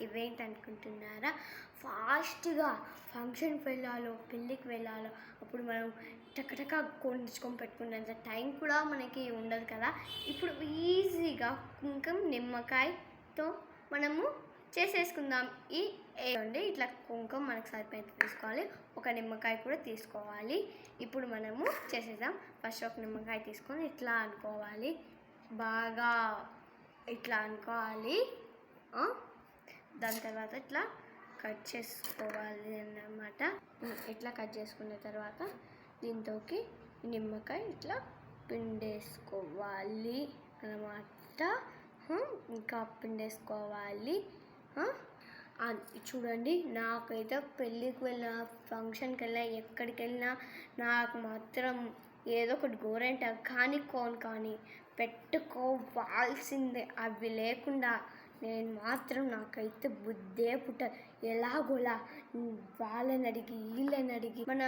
ఇవేంటి అనుకుంటున్నారా? ఫాస్ట్గా ఫంక్షన్కి వెళ్ళాలో పెళ్ళికి వెళ్ళాలో అప్పుడు మనం టకటక కొనుక్కొని పెట్టుకునేంత టైం కూడా మనకి ఉండదు కదా? ఇప్పుడు ఈజీగా కుంకం నిమ్మకాయతో మనము చేసేసుకుందాం. ఈ ఏమండి? ఇట్లా కుంకుమ మనకు సరిపోయేది తీసుకోవాలి. ఒక నిమ్మకాయ కూడా తీసుకోవాలి. ఇప్పుడు మనము చేసేద్దాం. ఫస్ట్ ఒక నిమ్మకాయ తీసుకొని ఇట్లా అనుకోవాలి. బాగా ఇట్లా అనుకోవాలి. దాని తర్వాత ఇట్లా కట్ చేసుకోవాలి అన్నమాట. ఇట్లా కట్ చేసుకున్న తర్వాత దీంతోకి నిమ్మకాయ ఇట్లా పిండేసుకోవాలి అన్నమాట. ఇంకా పిండేసుకోవాలి. చూడండి నాకైతే పెళ్ళికి వెళ్ళిన ఫంక్షన్కి వెళ్ళినా ఎక్కడికి వెళ్ళినా నాకు మాత్రం ఏదో ఒకటి గోరెంట. కానీ కోన్ కానీ పెట్టుకోవాల్సిందే. అవి లేకుండా నేను మాత్రం నాకైతే బుద్ధే పుట్ట. ఎలాగోలా వాళ్ళని అడిగి వీళ్ళని అడిగి. మన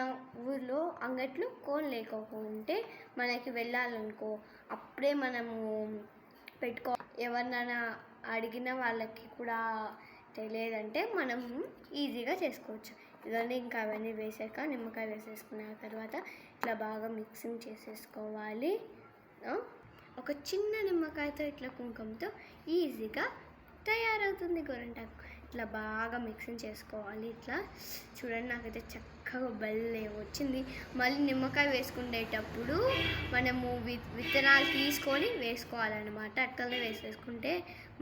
ఊర్లో అంగట్లో కోన్ లేకపోతే మనకి వెళ్ళాలనుకో అప్పుడే మనము పెట్టుకో. ఎవరినైనా అడిగిన వాళ్ళకి కూడా తెలియదంటే మనం ఈజీగా చేసుకోవచ్చు. ఇవన్నీ ఇంకా అవన్నీ వేసాక నిమ్మకాయ వేసేసుకున్న తర్వాత ఇట్లా బాగా మిక్సింగ్ చేసేసుకోవాలి. ఒక చిన్న నిమ్మకాయతో ఇట్లా కుంకుమతో ఈజీగా తయారవుతుంది గోరంటాకు ఇట్లా బాగా మిక్సింగ్ చేసుకోవాలి ఇట్లా. చూడండి నాకైతే చక్కగా బల్లే వచ్చింది. మళ్ళీ నిమ్మకాయ వేసుకునేటప్పుడు మనము వి విత్తనాలు తీసుకొని వేసుకోవాలన్నమాట. అట్లనే వేసేసుకుంటే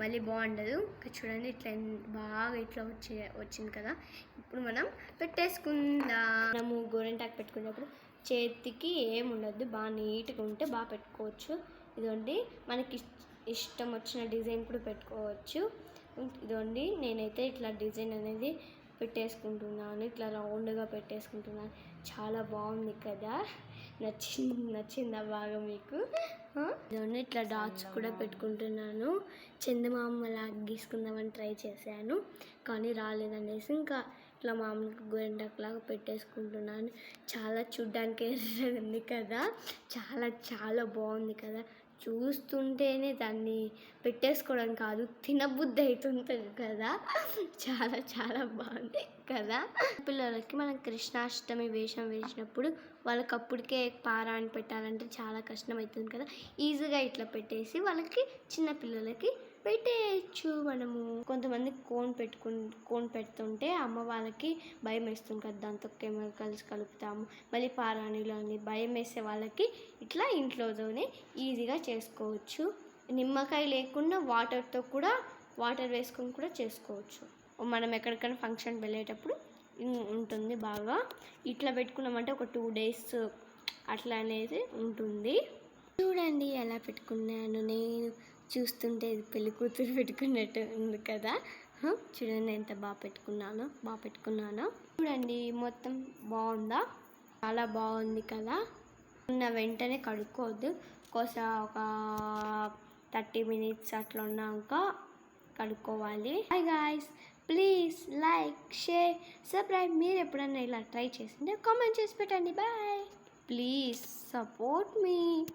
మళ్ళీ బాగుండదు. ఇంకా చూడండి ఇట్లా బాగా ఇట్లా వచ్చి వచ్చింది కదా. ఇప్పుడు మనం పెట్టేసుకుందాం. మనము గోరింటాకు పెట్టుకునేటప్పుడు చేతికి ఏముండద్దు. బాగా నీట్గా ఉంటే బాగా పెట్టుకోవచ్చు. ఇదండి మనకి ఇష్టం వచ్చిన డిజైన్ కూడా పెట్టుకోవచ్చు. ఇదండి నేనైతే ఇట్లా డిజైన్ అనేది పెట్టేసుకుంటున్నాను. ఇట్లా రౌండ్గా పెట్టేసుకుంటున్నాను. చాలా బాగుంది కదా? నచ్చింది నచ్చిందా బాగా మీకు? ఇదండి ఇట్లా డాట్స్ కూడా పెట్టుకుంటున్నాను. చందమామలా గీసుకుందామని ట్రై చేశాను కానీ రాలేదనేసి ఇంకా ఇట్లా మామూలుగా గోరింటాకులాగా పెట్టేసుకుంటున్నాను. చాలా చూడ్డానికి ఉంది కదా? చాలా చాలా బాగుంది కదా? చూస్తుంటేనే దాన్ని పెట్టేసుకోవడం కాదు తినబుద్ధి అవుతుంటుంది కదా? చాలా చాలా బాగుంది కదా? పిల్లలకి మనం కృష్ణాష్టమి వేషం వేసినప్పుడు వాళ్ళకి అప్పటికే పారాయణ పెట్టాలంటే చాలా కష్టం అవుతుంది కదా? ఈజీగా ఇట్లా పెట్టేసి వాళ్ళకి చిన్న పిల్లలకి పెట్టేయచ్చు మనము. కొంతమంది కోన్ పెట్టుకు కోన్ పెడుతుంటే అమ్మ వాళ్ళకి భయం వేస్తుంది కదా దాంతో కెమికల్స్ కలుపుతాము. మళ్ళీ పారాణిలో అని భయం వేసే వాళ్ళకి ఇట్లా ఇంట్లోనే ఈజీగా చేసుకోవచ్చు. నిమ్మకాయ లేకుండా వాటర్తో కూడా వాటర్ వేసుకొని కూడా చేసుకోవచ్చు. మనం ఎక్కడికైనా ఫంక్షన్ వెళ్ళేటప్పుడు ఉంటుంది బాగా. ఇట్లా పెట్టుకున్నామంటే ఒక టూ డేస్ అట్లా అనేది ఉంటుంది. చూడండి ఎలా పెట్టుకున్నాను నేను. చూస్తుంటే ఇది పెళ్ళి కూతురు పెట్టుకున్నట్టు ఉంది కదా. చూడండి ఎంత బాగా పెట్టుకున్నానో బాగా పెట్టుకున్నానో. చూడండి మొత్తం బాగుందా? చాలా బాగుంది కదా. ఉన్న వెంటనే కడుక్కోవద్దు. కోసం ఒక థర్టీ మినిట్స్ అట్లా ఉన్నాక కడుక్కోవాలి. Hi guys please like share subscribe మీరు ఎప్పుడన్నా ఇలా ట్రై చేసింటే కామెంట్ చేసి పెట్టండి. Bye please support me